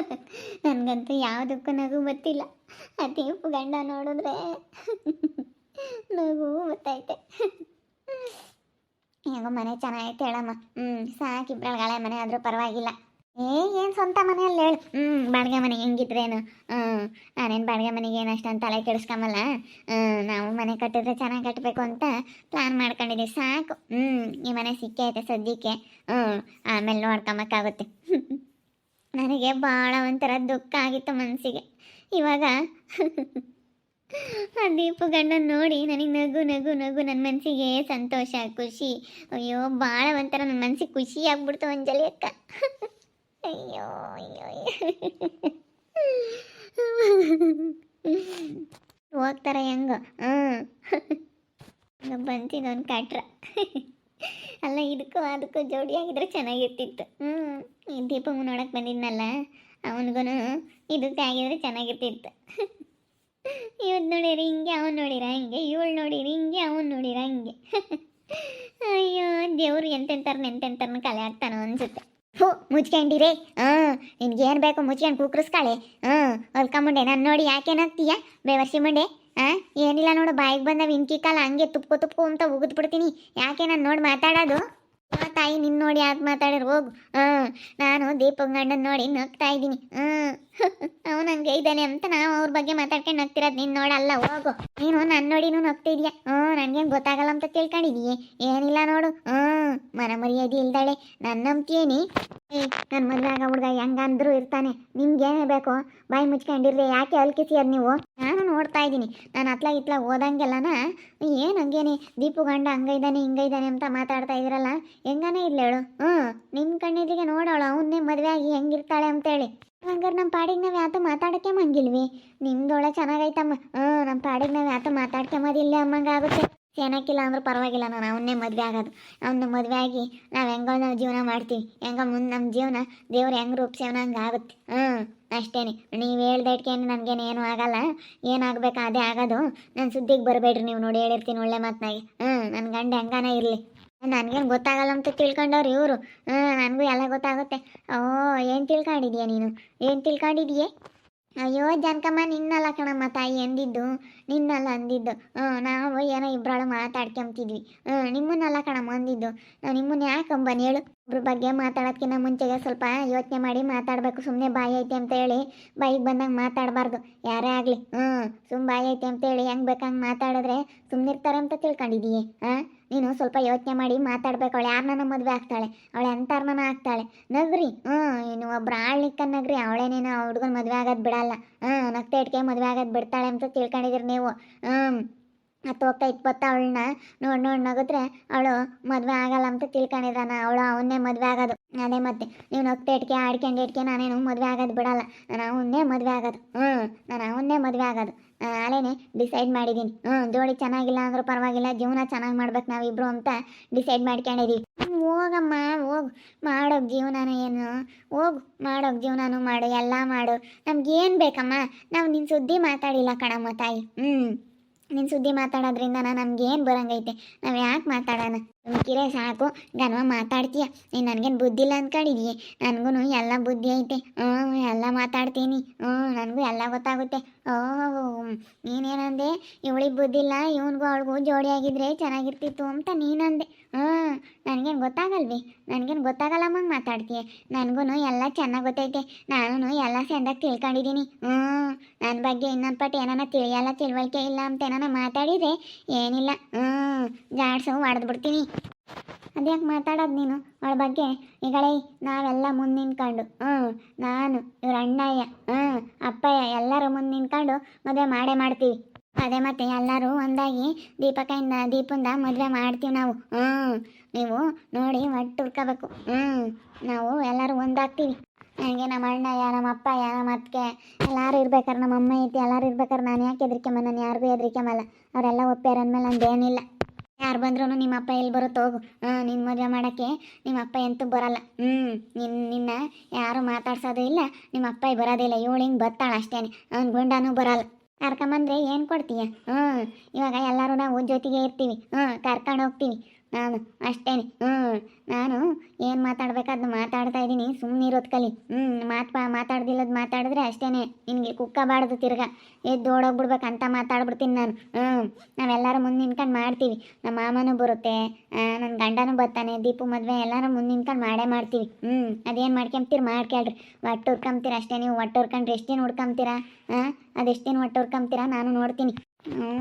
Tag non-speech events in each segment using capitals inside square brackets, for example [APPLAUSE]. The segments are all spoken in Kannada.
[LAUGHS] ನನಗಂತೂ ಯಾವುದಕ್ಕೂ ನಗು ಗೊತ್ತಿಲ್ಲ. ಅತಿ ಗಂಡ ನೋಡಿದ್ರೆ [LAUGHS] ನಗು ಗೊತ್ತೈತೆ [LAUGHS] ಹೇಗೋ ಮನೆ ಚೆನ್ನಾಗೈತೆ ಹೇಳಮ್ಮ. ಹ್ಞೂ ಸಾಕು ಇಬ್ಬರಳಗಾಳೆ ಮನೆ ಆದರೂ ಪರವಾಗಿಲ್ಲ. ಏ, ಏನು ಸ್ವಂತ ಮನೆಯಲ್ಲಿ ಹೇಳು. ಹ್ಞೂ ಬಾಡಿಗೆ ಮನೆ ಹೆಂಗಿದ್ರೇನು? ಹ್ಞೂ ನಾನೇನು ಬಾಡಿಗೆ ಮನೆಗೆ ಏನು ಅಷ್ಟೊಂದು ತಲೆ ಕೆಡಿಸ್ಕೊಂಬಲ್ಲ? ನಾವು ಮನೆ ಕಟ್ಟಿದ್ರೆ ಚೆನ್ನಾಗಿ ಕಟ್ಟಬೇಕು ಅಂತ ಪ್ಲ್ಯಾನ್ ಮಾಡ್ಕೊಂಡಿದ್ದೀವಿ ಸಾಕು. ಹ್ಞೂ ಈ ಮನೆ ಸಿಕ್ಕೇ ಐತೆ ಸದ್ಯಕ್ಕೆ. ಹ್ಞೂ ಆಮೇಲೆ ನೋಡ್ಕೊಂಬಕ್ಕಾಗುತ್ತೆ. ನನಗೆ ಭಾಳ ಒಂಥರ ದುಃಖ ಆಗಿತ್ತು ಮನಸ್ಸಿಗೆ. ಇವಾಗ ಆ ದೀಪು ಗಂಡನ ನೋಡಿ ನನಗೆ ನಗು ನಗು ನಗು ನನ್ನ ಮನಸ್ಸಿಗೆ ಸಂತೋಷ, ಖುಷಿ. ಅಯ್ಯೋ ಭಾಳ ಒಂಥರ ನನ್ನ ಮನಸ್ಸಿಗೆ ಖುಷಿ ಆಗ್ಬಿಡ್ತು ಅಂಜಲಿ ಅಕ್ಕ. ಅಯ್ಯೋ ಅಯ್ಯೋ ಹೋಗ್ತಾರೆ ಹೆಂಗೋ. ಹ್ಞೂ ಬಂತಿದ್ದೊಂದು ಕಾಟ್ರ. ಅಲ್ಲ, ಇದಕ್ಕೂ ಅದಕ್ಕೂ ಜೋಡಿಯಾಗಿದ್ರೆ ಚೆನ್ನಾಗಿರ್ತಿತ್ತು. ಹ್ಞೂ ಈ ದೀಪಂಗ್ ನೋಡಕ್ಕೆ ಬಂದಿದ್ನಲ್ಲ ಅವನಿಗೂ ಇದಕ್ಕೆ ಆಗಿದ್ರೆ ಚೆನ್ನಾಗಿರ್ತಿತ್ತು. ಇವತ್ತು ನೋಡಿರಿ, ಹಿಂಗೆ ಅವನು ನೋಡಿರ ಹಿಂಗೆ, ಇವಳು ನೋಡಿರಿ ಹಿಂಗೆ, ಅವನು ನೋಡಿರ ಹಿಂಗೆ. ಅಯ್ಯೋ, ದೇವ್ರು ಎಂತೆಂಥರ್ನ ಎಂತೆಂಥರ್ನ ಕಲೆ ಆಗ್ತಾನೋ ಅನ್ಸುತ್ತೆ. ಹೋ ಮುಚ್ಕೊಂಡಿರೇ. ಹಾಂ ನಿನ್ಗೇನು ಬೇಕು, ಮುಚ್ಕೊಂಡು ಕೂಕ್ರಿಸ್ಕಾಳೆ. ಹಾಂ ಹೊಲ್ಕೊಂಬುಂಡೆ ನಾನು ನೋಡಿ ಯಾಕೆ ಏನಾಗ್ತೀಯ ಬೇವರ್ಸಿ ಮುಂಡೆ. ಏನಿಲ್ಲ ನೋಡು, ಬಾಯಿಗೆ ಬಂದ ವಿಂಕಿ ಕಾಲ ಹಂಗೆ ತುಪ್ಕೊ ತುಪ್ಕೊ ಅಂತ ಬಿಡ್ತೀನಿ. ಯಾಕೆ ನಾನು ನೋಡಿ ಮಾತಾಡೋದು? ತಾಯಿ ನಿನ್ನ ನೋಡಿ ಯಾಕೆ ಮಾತಾಡೋರು? ಹೋಗು. ನಾನು ದೀಪಕ್ ನೋಡಿ ನಗ್ತಾ ಇದ್ದೀನಿ. ಹ್ಮ್ ಅವನು ಹಂಗೆ ಇದ್ದಾನೆ ಅಂತ ನಾವು ಅವ್ರ ಬಗ್ಗೆ ಮಾತಾಡ್ಕೊಂಡು ನಗ್ತಿರೋದು ನೀನು ನೋಡಲ್ಲ, ಹೋಗು. ನೀನು ನನ್ನ ನೋಡಿನೂ ನಗ್ತಿದ್ಯಾ? ಹ್ಞೂ ನನಗೇನು ಗೊತ್ತಾಗಲ್ಲ ಅಂತ ತಿಳ್ಕೊಂಡಿದೀಯ? ಏನಿಲ್ಲ ನೋಡು. ಹ್ಞೂ ಮನ ಮರ್ಯಾದೆ ಇಲ್ದಾಳೆ. ನನ್ನ ನಂಬ್ತೀಯೇನಿ? ಏ ನನ್ನ ಮದುವೆ ಆಗ ಹುಡುಗ ಹೆಂಗಂದ್ರೂ ಇರ್ತಾನೆ. ನಿಮ್ಗೇನೇ ಬೇಕು, ಬಾಯಿ ಮುಚ್ಕೊಂಡಿರ್ರಿ ಯಾಕೆ ಅಲ್ಕಿಸಿಯರ್ ನೀವು? ನಾನು ನೋಡ್ತಾ ಇದ್ದೀನಿ. ನಾನು ಅತ್ಲ ಇತ್ಲ ಓದಂಗೆಲ್ಲನ. ಏನು ಹಂಗೇನೆ? ದೀಪು ಗಂಡ ಹಂಗ ಇದ್ದಾನೆ, ಹಿಂಗ ಇದ್ದಾನೆ ಅಂತ ಮಾತಾಡ್ತಾ ಇದ್ರಲ್ಲ. ಹೆಂಗಾನೆ ಇಲ್ಲ ಹೇಳು? ಹ್ಞೂ ನಿಮ್ಮ ಕಣ್ಣಿದಿಗೆ ನೋಡೋಳು. ಅವನ್ನೇ ಮದುವೆ ಆಗಿ ಹೆಂಗಿರ್ತಾಳೆ ಅಂತೇಳಿ. ಹಂಗಾರೆ ನಮ್ಮ ಪಾಡಿಗೆ ನಾವು ಯಾತು ಮಾತಾಡಕ್ಕೆ ಮಂಗಿಲ್ವಿ. ನಿಮ್ದೊಳ ಚೆನ್ನಾಗೈತಮ್ಮ. ಹ್ಞೂ ನಮ್ಮ ಪಾಡಿಗೆ ನಾವು ಯಾತು ಮಾತಾಡ್ಕೊಂಬೋದಿಲ್ಲ ಅಮ್ಮಂಗಾಗುತ್ತೆ. ಚೆನ್ನಾಗಿಲ್ಲ ಅಂದ್ರೆ ಪರವಾಗಿಲ್ಲ ನಾನು ಅವನ್ನೇ ಮದುವೆ ಆಗೋದು. ಅವನ್ನ ಮದುವೆ ಆಗಿ ನಾವು ಹೆಂಗೋ ನಾವು ಜೀವನ ಮಾಡ್ತೀವಿ. ಹೆಂಗೋ ಮುಂದೆ ನಮ್ಮ ಜೀವನ ದೇವ್ರು ಹೆಂಗೆ ರೂಪಿಸ್ಯವನ ಹಂಗೆ ಆಗುತ್ತೆ. ಹ್ಞೂ ಅಷ್ಟೇನೆ. ನೀವು ಹೇಳ್ದಟ್ಕೇನು ನನಗೇನು ಏನೂ ಆಗಲ್ಲ. ಏನಾಗಬೇಕು ಅದೇ ಆಗೋದು. ನನ್ನ ಸುದ್ದಿಗೆ ಬರಬೇಡ್ರಿ ನೀವು ನೋಡಿ ಹೇಳಿರ್ತೀನಿ ಒಳ್ಳೆ ಮಾತನಾಗಿ. ಹ್ಞೂ ನನ್ನ ಗಂಡ ಹೆಂಗಾನ ಇರಲಿ. ನನಗೇನು ಗೊತ್ತಾಗಲ್ಲ ಅಂತ ತಿಳ್ಕೊಂಡವ್ರು ಇವರು. ಹ್ಞೂ ನನಗೂ ಎಲ್ಲ ಗೊತ್ತಾಗುತ್ತೆ. ಓ, ಏನು ತಿಳ್ಕೊಂಡಿದ್ಯಾ ನೀನು? ಏನು ತಿಳ್ಕೊಂಡಿದ್ಯೆ? ಅಯ್ಯೋ, ಜನಕಮ್ಮ, ನಿನ್ನಲ್ಲ ಕಣಮ್ಮ ತಾಯಿ ಅಂದಿದ್ದು, ನಿನ್ನಲ್ಲ ಅಂದಿದ್ದು. ನಾವು ಏನೋ ಇಬ್ಬರಾಳು ಮಾತಾಡ್ಕೊಂತಿದ್ವಿ ನಿಮ್ಮನ್ನೆಲ್ಲ ಕಣಮ್ಮ ಅಂದಿದ್ದು. ನಾವು ನಿಮ್ಮನ್ನ ಯಾಕಂಬನ್ ಹೇಳು? ಒಬ್ರ ಬಗ್ಗೆ ಮಾತಾಡೋದ್ಕಿಂತ ಮುಂಚೆಗೆ ಸ್ವಲ್ಪ ಯೋಚನೆ ಮಾಡಿ ಮಾತಾಡಬೇಕು. ಸುಮ್ಮನೆ ಬಾಯಿ ಐತೆ ಅಂತ ಹೇಳಿ, ಬಾಯಿಗೆ ಬಂದಂಗೆ ಮಾತಾಡಬಾರ್ದು. ಯಾರೇ ಆಗಲಿ. ಹ್ಞೂ ಸುಮ್ಮ ಬಾಯಿ ಐತೆ ಅಂತ ಅಂತೇಳಿ ಹೆಂಗೆ ಬೇಕಂಗೆ ಮಾತಾಡಿದ್ರೆ ಸುಮ್ಮನಿರ್ತಾರೆ ಅಂತ ತಿಳ್ಕೊಂಡಿದೀಯ ಹಾಂ ನೀನು ಸ್ವಲ್ಪ ಯೋಚನೆ ಮಾಡಿ ಮಾತಾಡ್ಬೇಕು. ಅವಳು ಯಾರನ್ನ ಮದುವೆ ಆಗ್ತಾಳೆ? ಅವಳು ಎಂತಾರನ್ನ ಆಗ್ತಾಳೆ? ನಗ್ರಿ. ಹ್ಞೂ ಇನ್ನು ಒಬ್ರು ಆಳ್ಲಿಕ್ಕ ನಗ್ರಿ. ಅವಳೇನೇನೋ ಹುಡುಗನ ಮದುವೆ ಆಗೋದು ಬಿಡಲ್ಲ. ಹಾಂ ನಗ್ತಾ ಇಟ್ಕೆ ಮದುವೆ ಆಗೋದು ಬಿಡ್ತಾಳೆ ಅಂತ ತಿಳ್ಕೊಂಡಿದ್ದೀರಿ ನೀವು. ಹ್ಞೂ ಹತ್ತು ಹೋಗ್ತಾ ಇಪ್ಪತ್ತು ಅವಳನ್ನ ನೋಡಿ ನೋಡಿ ನಗಿದ್ರೆ ಅವಳು ಮದುವೆ ಆಗಲ್ಲ ಅಂತ ತಿಳ್ಕೊಂಡಿದ್ದಾನ. ಅವಳು ಅವನ್ನೇ ಮದುವೆ ಆಗೋದು. ಅದೇ ಮತ್ತೆ, ನೀವು ನಗ್ತಾ ಇಟ್ಕೆ, ಆಡ್ಕೊಂಡು ಇಟ್ಕೆ ನಾನೇನು ಮದುವೆ ಆಗೋದು ಬಿಡಲ್ಲ. ನಾನು ಅವನ್ನೇ ಮದುವೆ ಆಗೋದು. ಹ್ಞೂ ನಾನು ಅವನ್ನೇ ಮದುವೆ ಆಗೋದು. ಅಲೇನೆ ಡಿಸೈಡ್ ಮಾಡಿದ್ದೀನಿ ಹ್ಞೂ ಜೋಡಿ ಚೆನ್ನಾಗಿಲ್ಲ ಅಂದ್ರೂ ಪರವಾಗಿಲ್ಲ, ಜೀವನ ಚೆನ್ನಾಗಿ ಮಾಡ್ಬೇಕು ನಾವಿಬ್ರು ಅಂತ ಡಿಸೈಡ್ ಮಾಡ್ಕೊಂಡಿದೀವಿ ಹೋಗಮ್ಮ, ಹೋಗು. ಮಾಡೋಕೆ ಜೀವನನ ಏನು? ಹೋಗು ಮಾಡೋಕೆ ಜೀವನನೂ ಮಾಡು, ಎಲ್ಲ ಮಾಡು. ನಮ್ಗೇನು ಬೇಕಮ್ಮ? ನಾವು ನಿನ್ನ ಸುದ್ದಿ ಮಾತಾಡಿಲ್ಲ ಕಣಮ್ಮ ತಾಯಿ. ಹ್ಞೂ ನಿನ್ನ ಸುದ್ದಿ ಮಾತಾಡೋದ್ರಿಂದ ನಮ್ಗೇನು ಬರಂಗೈತೆ? ನಾವು ಯಾಕೆ ಮಾತಾಡೋಣ? ಕಿರೆ ಸಾಕು. ಗನ್ವ ಮಾತಾಡ್ತೀಯ. ನೀನು ನನಗೇನು ಬುದ್ಧಿ ಇಲ್ಲ ಅಂದ್ಕೊಂಡಿದೀಯ ನನಗೂ ಎಲ್ಲ ಬುದ್ಧಿ ಐತೆ. ಹ್ಞೂ, ಎಲ್ಲ ಮಾತಾಡ್ತೀನಿ. ಹ್ಞೂ, ನನಗೂ ಎಲ್ಲ ಗೊತ್ತಾಗುತ್ತೆ. ಓಹೋ ನೀನೇನಂದೆ? ಇವಳಿಗೆ ಬುದ್ಧಿ ಇಲ್ಲ ಇವನಿಗೂ ಅವಳಿಗೂ ಜೋಡಿಯಾಗಿದ್ರೆ ಚೆನ್ನಾಗಿರ್ತಿತ್ತು ಅಂತ ನೀನಂದೆ. ಹ್ಞೂ, ನನಗೇನು ಗೊತ್ತಾಗಲ್ವಿ? ನನಗೇನು ಗೊತ್ತಾಗಲ್ಲಮ್ಮಂಗೆ ಮಾತಾಡ್ತೀಯ? ನನಗೂ ಎಲ್ಲ ಚೆನ್ನಾಗಿ ಗೊತ್ತೈತೆ. ನಾನು ಎಲ್ಲ ಸೆಂದಾಗಿ ತಿಳ್ಕೊಂಡಿದ್ದೀನಿ ಹ್ಞೂ ನನ್ನ ಬಗ್ಗೆ ಇನ್ನೊಂದು ಪಟ್ಟು ಏನಾನ ತಿಳಿಯಲ್ಲ, ತಿಳುವಳಿಕೆ ಇಲ್ಲ ಅಂತ ಏನಾನ ಮಾತಾಡಿದೆ ಏನಿಲ್ಲ. ಹ್ಞೂ, ಜಾಡ್ಸು ಹೊಡೆದ್ಬಿಡ್ತೀನಿ ಅದ್ಯಾಕೆ ಮಾತಾಡೋದು ನೀನು? ಅವಳ ಬಗ್ಗೆ? ಈಗಳೇ ನಾವೆಲ್ಲ ಮುಂದೆ ನಿಂತ್ಕೊಂಡು ಹ್ಞೂ ನಾನು, ಇವ್ರ ಅಣ್ಣಯ್ಯ ಹ್ಞೂ ಅಪ್ಪಯ್ಯ ಎಲ್ಲರೂ ಮುಂದೆ ನಿಂತ್ಕೊಂಡು ಮದುವೆ ಮಾಡೇ ಮಾಡ್ತೀವಿ. ಅದೇ ಮತ್ತೆ ಎಲ್ಲರೂ ಒಂದಾಗಿ ದೀಪಕಯಿಂದ, ದೀಪಂದ ಮದುವೆ ಮಾಡ್ತೀವಿ ನಾವು. ಹ್ಞೂ ನೀವು ನೋಡಿ ಒಟ್ಟು ಹುಡ್ಕೋಬೇಕು ಹ್ಞೂ ನಾವು ಎಲ್ಲರೂ ಒಂದಾಗ್ತೀವಿ. ನನಗೆ ನಮ್ಮ ಅಣ್ಣಯ್ಯ, ನಮ್ಮ ಅಪ್ಪಯ್ಯ, ನಮ್ಮ ಅತ್ತಿಗೆ ಎಲ್ಲರೂ ಇರ್ಬೇಕಾರೆ, ನಮ್ಮ ಅಮ್ಮ ಐತಿ ಎಲ್ಲರೂ ಇರ್ಬೇಕಾರೆ ನಾನು ಯಾಕೆ ಹೆದರಿಕೆಮ್ಮ ನಾನು ಯಾರಿಗೂ ಹೆದ್ರಿಕೆಂಬಲ್ಲ ಅವರೆಲ್ಲ ಒಪ್ಪ್ಯಾರ ಅಂದಮೇಲೆ ನಂದೇನಿಲ್ಲ. ಯಾರು ಬಂದ್ರೂ ನಿಮ್ಮ ಅಪ್ಪ ಎಲ್ಲಿ ಬರುತ್ತೋ ಹೋಗು. ನಿನ್ನ ಮದುವೆ ಮಾಡೋಕ್ಕೆ ನಿಮ್ಮ ಅಪ್ಪ ಎಂತೂ ಬರಲ್ಲ. ಹ್ಞೂ ನಿನ್ನ ನಿನ್ನ ಯಾರು ಮಾತಾಡ್ಸೋದು ಇಲ್ಲ. ನಿಮ್ಮ ಅಪ್ಪ ಬರೋದಿಲ್ಲ ಇವಳು ಹಿಂಗೆ ಬರ್ತಾಳೆ ಅಷ್ಟೇ ಅವ್ನ ಗುಂಡನೂ ಬರಲ್ಲ. ಕರ್ಕೊಂಬಂದ್ರೆ ಏನು ಕೊಡ್ತೀಯ? ಹ್ಞೂ ಇವಾಗ ಎಲ್ಲರೂ ನಾವು ಜೊತೆಗೆ ಇರ್ತೀವಿ. ಹ್ಞೂ ಕರ್ಕೊಂಡು ಹೋಗ್ತೀವಿ. ನಾನು ಅಷ್ಟೇನೆ. ಹ್ಞೂ ನಾನು ಏನು ಮಾತಾಡ್ಬೇಕಾದ್ನ ಮಾತಾಡ್ತಾ ಇದ್ದೀನಿ. ಸುಮ್ಮನೆ ಇರೋದು ಕಲಿ. ಹ್ಞೂ ಮಾತು ಮಾತಾಡ್ದಿಲ್ಲದ ಮಾತಾಡಿದ್ರೆ ಅಷ್ಟೇನೆ. ನಿನಗೆ ಕುಕ್ಕಬಾರ್ದು ತಿರ್ಗಾ. ಎದ್ದು ಓಡೋಗ್ಬಿಡ್ಬೇಕು ಅಂತ ಮಾತಾಡ್ಬಿಡ್ತೀನಿ ನಾನು. ಹ್ಞೂ ನಾವೆಲ್ಲರೂ ಮುಂದೆ ನಿಂತ್ಕೊಂಡು ಮಾಡ್ತೀವಿ. ನಮ್ಮ ಮಾಮನೂ ಬರುತ್ತೆ ನನ್ನ ಗಂಡನೂ ಬರ್ತಾನೆ, ದೀಪು ಮದುವೆ, ಎಲ್ಲರೂ ಮುಂದೆ ನಿಂತ್ಕೊಂಡು ಮಾಡೇ ಮಾಡ್ತೀವಿ. ಹ್ಞೂ ಅದೇನು ಮಾಡ್ಕೊಂತೀರಿ ಮಾಡ್ಕೊಳ್ರಿ ಒಟ್ಟು ಹುರ್ಕೊಂತೀರ ಅಷ್ಟೇ ನೀವು. ಒಟ್ಟು ಹುರ್ಕೊಂಡ್ರೆ ಎಷ್ಟು ದಿನ ಹುಡ್ಕೊಂತೀರಾ ಹಾಂ ಅದೆಷ್ಟು ದಿನ ಹುರ್ಕೊಂತೀರಾ ನಾನು ನೋಡ್ತೀನಿ.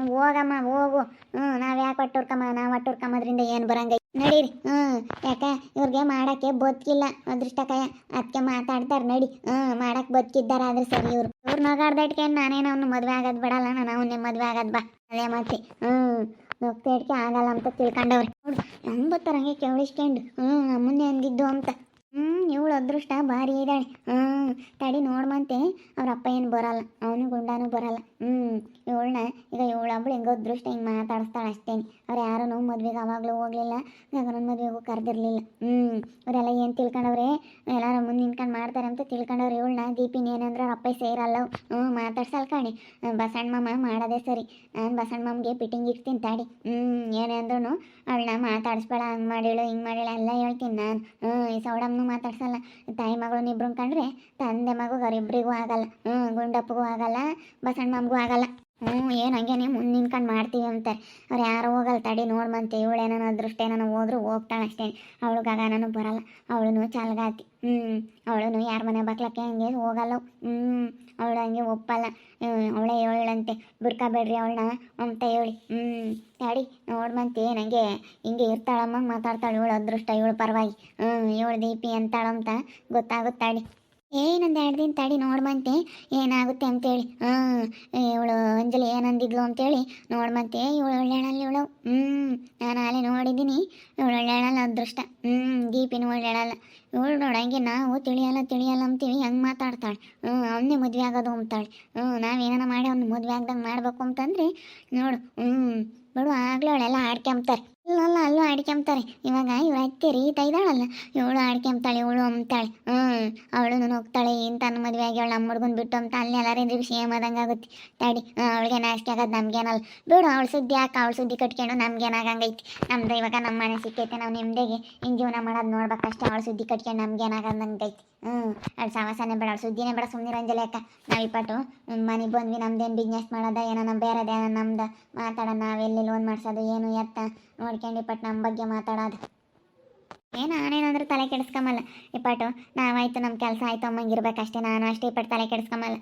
ಹೋಗಮ್ಮ, ಹೋಗು. ಹ್ಮ್, ನಾವ್ ಯಾಕೆ ಒಟ್ಟು ಹುರ್ಕಮ್ಮ ನಾವು ಒಟ್ಟು ಹುರ್ಕೊಂಬೋದ್ರಿಂದ ಏನು ಬರಂಗ? ನಡೀರಿ. ಹ್ಮ್, ಯಾಕ? ಇವ್ರಿಗೆ ಮಾಡೋಕ್ಕೆ ಬದುಕಿಲ್ಲ. ಅದೃಷ್ಟಕಾಯ ಅದಕ್ಕೆ ಮಾತಾಡ್ತಾರೆ, ನಡಿ. ಹ್ಮ್, ಮಾಡಕ್ ಬದುಕಿದ್ದಾರೆ ಆದ್ರೆ ಸರಿ ಇವ್ರು. ಇವ್ರು ನಗಾಡ್ದಟ್ಕೆ ನಾನೇನೋ ಅವ್ನು ಮದುವೆ ಆಗೋದು ಬಿಡಲ್ಲ, ನಾನು ಅವನ್ನೇ ಮದುವೆ ಆಗೋದು ಬಾ. ಅದೇ ಮತ್ತೆ. ಹ್ಮ್ ಆಗಲ್ಲ ಅಂತ ತಿಳ್ಕೊಂಡವ್ರಿ. ನೋಡು ಹೆಂಗೆ ಕೇಳಿಸ್ಕೊಂಡು ಹ್ಮ್ ನಮ್ಮನ್ನೇ ಅಂದಿದ್ದು ಅಂತ. ಹ್ಞೂ ಇವಳು ಅದೃಷ್ಟ ಭಾರಿ ಇದ್ದಾಳೆ. ಹ್ಞೂ ತಡಿ ನೋಡ್ಮಂತೆ. ಅವ್ರ ಅಪ್ಪ ಏನು ಬರಲ್ಲ, ಅವನು ಗುಂಡಾನು ಬರಲ್ಲ. ಹ್ಞೂ ಇವಳನ್ನ ಈಗ ಇವಳೊಬ್ಳು ಹೆಂಗೋ ಅದೃಷ್ಟ ಹಿಂಗೆ ಮಾತಾಡಿಸ್ತಾಳೆ ಅಷ್ಟೇನೆ. ಅವ್ರು ಯಾರೂ ನೋವು ಮದುವೆಗೆ ಅವಾಗಲೂ ಹೋಗಲಿಲ್ಲ, ಗಗನನ ಮದುವೆಗೂ ಕರೆದಿರಲಿಲ್ಲ. ಹ್ಞೂ ಇವರೆಲ್ಲ ಏನು ತಿಳ್ಕೊಂಡವ್ರೆ? ಎಲ್ಲಾರು ಮುಂದೆ ನಿಂತ್ಕೊಂಡು ಮಾಡ್ತಾರೆ ಅಂತ ತಿಳ್ಕೊಂಡವ್ರು ಇವಳನ್ನ ದೀಪಿನ ಏನಂದ್ರೆ ಅವ್ರ ಅಪ್ಪ ಸೇರಲ್ಲ. ಹ್ಞೂ ಮಾತಾಡ್ಸಲ್ ಕಾಣಿ. ಬಸಣ್ಣ ಮಾಮ ಮಾಡೋದೇ ಸರಿ. ನಾನು ಬಸಣ್ಣ ಮಾಮಗೆ ಪಿಟಿಂಗ್ ಇಡ್ತೀನಿ ತಾಡಿ. ಹ್ಞೂ ಏನೇ ಅಂದ್ರೂ ಅವಳನ್ನ ಮಾತಾಡಿಸ್ಬೇಡ, ಹಂಗೆ ಮಾಡಿಳು, ಹಿಂಗೆ ಮಾಡಿಳು, ಎಲ್ಲ ಹೇಳ್ತೀನಿ ನಾನು. ಹ್ಞೂ ಈ ಸೌಡಮ್ಮನೂ ಮಾತಾಡ್ಸಲ್ಲ ತಾಯಿ ಮಗಳನ್ನ ಇಬ್ರು ಕಂಡ್ರೆ ತಂದೆ ಮಗು ಅವರಿಬ್ಬರಿಗೂ ಆಗಲ್ಲ. ಹ್ಞೂ ಗುಂಡಪ್ಪಗೂ ಆಗಲ್ಲ, ಬಸಣ್ಣ ಮಾಮಗೂ ಆಗಲ್ಲ. ಹ್ಞೂ, ಏನು ಹಂಗೇನೆ ಮುಂದೆ ನಿಂತ್ಕೊಂಡು ಮಾಡ್ತೀವಿ ಅಂತಾರೆ. ಅವ್ರು ಯಾರು ಹೋಗಲ್ಲ ತಡಿ ನೋಡ್ಬಂತೆ ಇವಳೇನೋ ಅದೃಷ್ಟ ಏನೋ ಹೋದ್ರು ಹೋಗ್ತಾಳೆ ಅಷ್ಟೇ. ಅವಳು ಗಗನೂ ಬರಲ್ಲ. ಅವಳು ಚಾಲ್ಗಾತಿ. ಹ್ಞೂ ಅವಳು ಯಾರ ಮನೆ ಬಕ್ಲಕ್ಕೆ ಹಂಗೆ ಹೋಗಲ್ಲ. ಹ್ಞೂ, ಅವಳು ಹಂಗೆ ಒಪ್ಪಲ್ಲ. ಅವಳೇ ಹೇಳಂತೆ ಬಿಡ್ಕೋಬೇಡ್ರಿ ಅವಳನ್ನ ಅಂತ ಹೇಳಿ. ಹ್ಞೂ, ತಡಿ ನೋಡ್ಬಂತೆ ಹಂಗೆ, ಹಿಂಗೆ ಇರ್ತಾಳಮ್ಮ, ಮಾತಾಡ್ತಾಳೆ. ಇವಳು ಅದೃಷ್ಟ, ಇವಳು ಪರವಾಗಿ. ಹ್ಞೂ, ಇವಳು ದೀಪಿ ಅಂತಾಳಂತ ಗೊತ್ತಾಗುತ್ತಾಡಿ ಏನೊಂದು ಎರಡು ದಿನ ತಡಿ ನೋಡ್ಬಂತೆ ಏನಾಗುತ್ತೆ ಅಂತೇಳಿ. ಹಾಂ, ಇವಳು ಅಂಜಲಿ ಏನಂದಿದ್ಲು ಅಂತೇಳಿ ನೋಡ್ಬಂತೆ ಇವಳು ಒಳ್ಳೆಯಳಲ್ಲ ಇವಳು. ಹ್ಞೂ ನಾನು ಅಲ್ಲೇ ನೋಡಿದ್ದೀನಿ, ಇವಳು ಒಳ್ಳೆಯಳಲ್ಲ ಅದೃಷ್ಟ. ಹ್ಞೂ ದೀಪಿನ ಒಳ್ಳೆಯಳಲ್ಲ. ಇವಳು ನೋಡಂಗೆ ನಾವು ತಿಳಿಯಲ್ಲ ತಿಳಿಯಲ್ಲ ಅಂತೀವಿ ಹೆಂಗೆ ಮಾತಾಡ್ತಾಳೆ. ಹ್ಞೂ ಅವನ್ನೇ ಮದುವೆ ಆಗೋದು ಅಂತಾಳೆ ಹ್ಞೂ ನಾವೇನಾನ ಮಾಡಿ ಅವ್ನು ಮದುವೆ ಆಗ್ದಂಗೆ ಮಾಡಬೇಕು ಅಂತಂದ್ರೆ ನೋಡು. ಹ್ಞೂ ಬಿಡು, ಆಗಲೇ ಅವಳೆಲ್ಲ ಆಡ್ಕೊಂಬ್ತಾರೆ. ಇಲ್ಲಲ್ಲ ಅಲ್ಲೂ ಆಡ್ಕೊಂಬ್ತಾರೆ ಇವಾಗ ಇವ್ರ ಅತ್ತೆ ರೀತ ಇದ್ದಾಳಲ್ಲ. ಇವಳು ಆಡ್ಕೊಂಬ್ತಾಳೆ ಇವಳು ಅಂತಾಳೆ ಹ್ಞೂ ಅವಳು ಹೋಗ್ತಾಳೆ ಇಂತನ ಮದುವೆ ಆಗಿ ಅವಳು ನಮ್ಮ ಹುಡ್ಗನ್ ಬಿಟ್ಟು ಅಂತ ಅಲ್ಲಿ ಎಲ್ಲರಿಂದ ವಿಷಯ ಆದಂಗೆ ಆಗುತ್ತೆ. ತಡಿ ಅವಳಿಗೆ ನಾಷ್ಟ ಆಗೋದು ನಮಗೇನಲ್ಲ. ಬಿಡು, ಅವಳು ಸುದ್ದಿ ಯಾಕೆ ಅವಳು ಸುದ್ದಿ ಕಟ್ಕೊಂಡು ನಮ್ಗೇನಾಗಂಗೈತಿ. ನಮ್ದು ಇವಾಗ ನಮ್ಮ ಮನೆ ಸಿಕ್ಕೈತೆ, ನಾವು ನೆಮ್ಮದಿಗೆ ಹಿಂಗೆ ಜೀವನ ಮಾಡೋದು ನೋಡ್ಬೇಕಷ್ಟೇ ಅವಳು ಸುದ್ದಿ ಕಟ್ಕೊಂಡು ನಮ್ಗೇನಾಗಂಗೈತಿ. ಹ್ಞೂ ಅವಳು ಸಾವಾಸನೆ ಬೇಡ, ಅವಳು ಸುದ್ದಿನೇ ಬೇಡ ಸುಮ್ಮನೆ ರಂಜಲೆ ಅಕ್ಕ. ನಾವು ಇಪ್ಪಟ್ಟು ಮನೆಗೆ ಬಂದ್ವಿ, ನಮ್ದೇನು ಬಿಸ್ನೆಸ್ ಮಾಡೋದ, ಏನೋ ನಮ್ಮ ಬೇರೆದೇನೋ ನಮ್ದು ಮಾತಾಡೋಣ ನಾವೆಲ್ಲಿ ಲೋನ್ ಮಾಡಿಸೋದು, ಏನು ಎತ್ತ? ನೋಡ್ಕೊಂಡು ಇಪ್ಪಟ್ಟು ನಮ್ಮ ಬಗ್ಗೆ ಮಾತಾಡೋದು. ಏನು ನಾನೇನಾದರೂ ತಲೆ ಕೆಡಿಸ್ಕೊಂಬಲ್ಲ. ಇಪ್ಪಟ್ಟು ನಾವಾಯ್ತು ನಮ್ಮ ಕೆಲಸ ಆಯ್ತು, ಅಮ್ಮಂಗಿರ್ಬೇಕಷ್ಟೇ, ನಾನು ಅಷ್ಟೇ ಇಪ್ಪಟ್ಟು ತಲೆ ಕೆಡಿಸ್ಕೊಂಬಲ್ಲ.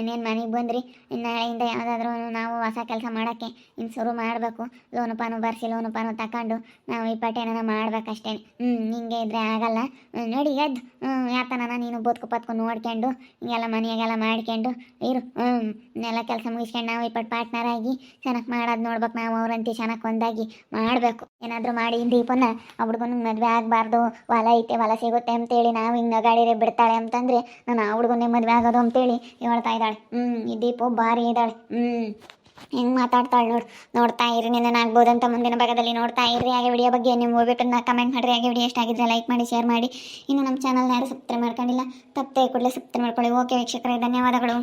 ಇನ್ನೇನು ಮನೆಗೆ ಬಂದ್ರಿ? ನಾಳೆಯಿಂದ ಯಾವುದಾದ್ರೂ ನಾವು ಹೊಸ ಕೆಲಸ ಮಾಡೋಕ್ಕೆ ಇನ್ನು ಶುರು ಮಾಡಬೇಕು. ಲೋನು ಪಾನು ಬರ್ಸಿ, ಲೋನು ಪಾನು ತಗೊಂಡು ನಾವು ಇಪ್ಪಟ್ಟು ಏನಾರ ಮಾಡ್ಬೇಕಷ್ಟೇ. ಹ್ಞೂ ಹಿಂಗೆ ಇದ್ರೆ ಆಗಲ್ಲ. ನೋಡಿ, ಎದ್ದು. ಯಾತನ ನೀನು ಬದುಕು ಪತ್ಕು ನೋಡ್ಕೊಂಡು, ಹಿಂಗೆಲ್ಲ ಮನೆಯಾಗೆಲ್ಲ ಮಾಡ್ಕೊಂಡು ಇರು. ಹ್ಞೂ ಎಲ್ಲ ಕೆಲಸ ಮುಗಿಸ್ಕೊಂಡು ನಾವು ಇಪ್ಪಟ್ಟು ಪಾರ್ಟ್ನರ್ ಆಗಿ ಚೆನ್ನಾಗಿ ಮಾಡೋದು ನೋಡ್ಬೇಕು ನಾವು, ಅವ್ರಂತಿ ಚೆನ್ನಾಗಿ ಒಂದಾಗಿ ಮಾಡಬೇಕು. ಏನಾದರೂ ಮಾಡಿ ದೀಪನ ಆ ಹುಡ್ಗನಿಗೆ ಮದುವೆ ಆಗಬಾರ್ದು, ಹೊಲ ಐತೆ, ಹೊಲ ಸಿಗುತ್ತೆ ಅಂತೇಳಿ ನಾವು ಹಿಂಗೆ ನಗಾಡಿರೆ ಬಿಡ್ತಾಳೆ ಅಂತಂದರೆ ನಾನು ಆ ಹುಡುಗನೇ ಮದುವೆ ಆಗೋದು ಅಂತೇಳಿ ಹೇಳ್ತಾ ಇದ್ದಾಳೆ. ಹ್ಞೂ ಈ ದೀಪು ಭಾರಿ ಇದ್ದಾಳೆ. ಹ್ಞೂ ಹೆಂಗೆ ಮಾತಾಡ್ತಾಳೆ ನೋಡು, ನೋಡ್ತಾ ಇರಿ ಆಗ್ಬೋದು ಅಂತ ಮುಂದಿನ ಭಾಗದಲ್ಲಿ ನೋಡ್ತಾ ಇರಿ. ಹಾಗೆ ವಿಡಿಯೋ ಬಗ್ಗೆ ನಿಮ್ಮ ಹೋಗ್ಬಿಟ್ಟು ಕಮೆಂಟ್ ಮಾಡಿರಿ. ಹಾಗೆ ವಿಡಿಯೋ ಎಷ್ಟು ಆಗಿದ್ರೆ ಲೈಕ್ ಮಾಡಿ ಶೇರ್ ಮಾಡಿ. ಇನ್ನು ನಮ್ಮ ಚಾನಲ್ನ ಯಾರು ಸಬ್ಸ್ಕ್ರೈಬ್ ಮಾಡ್ಕೊಂಡಿಲ್ಲ ತಪ್ಪೇ ಕೂಡಲೇ ಸಬ್ಸ್ಕ್ರೈಬ್ ಮಾಡ್ಕೊಳ್ಳಿ. ಓಕೆ ವೀಕ್ಷಕರೇ, ಧನ್ಯವಾದಗಳು.